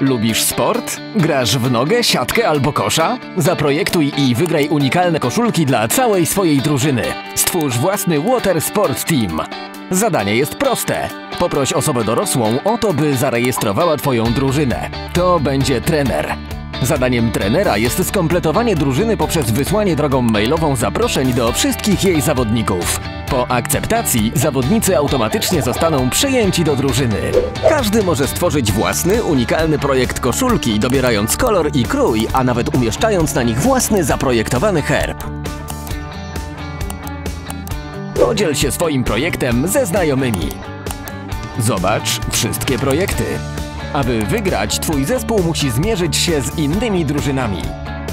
Lubisz sport? Grasz w nogę, siatkę albo kosza? Zaprojektuj i wygraj unikalne koszulki dla całej swojej drużyny. Stwórz własny Water Sport Team. Zadanie jest proste. Poproś osobę dorosłą o to, by zarejestrowała Twoją drużynę. To będzie trener. Zadaniem trenera jest skompletowanie drużyny poprzez wysłanie drogą mailową zaproszeń do wszystkich jej zawodników. Po akceptacji zawodnicy automatycznie zostaną przyjęci do drużyny. Każdy może stworzyć własny, unikalny projekt koszulki, dobierając kolor i krój, a nawet umieszczając na nich własny zaprojektowany herb. Podziel się swoim projektem ze znajomymi. Zobacz wszystkie projekty. Aby wygrać, Twój zespół musi zmierzyć się z innymi drużynami.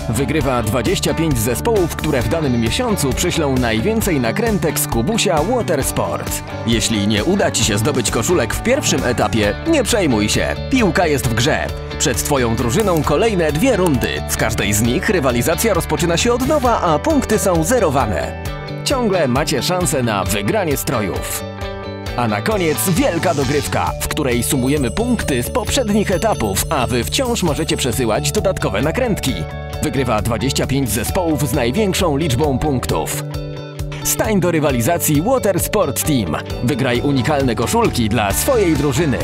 Wygrywa 25 zespołów, które w danym miesiącu przyślą najwięcej nakrętek z Kubusia Watersport. Jeśli nie uda Ci się zdobyć koszulek w pierwszym etapie, nie przejmuj się. Piłka jest w grze. Przed Twoją drużyną kolejne dwie rundy. W każdej z nich rywalizacja rozpoczyna się od nowa, a punkty są zerowane. Ciągle macie szansę na wygranie strojów. A na koniec wielka dogrywka, w której sumujemy punkty z poprzednich etapów, a wy wciąż możecie przesyłać dodatkowe nakrętki. Wygrywa 25 zespołów z największą liczbą punktów. Stań do rywalizacji Water Sport Team. Wygraj unikalne koszulki dla swojej drużyny.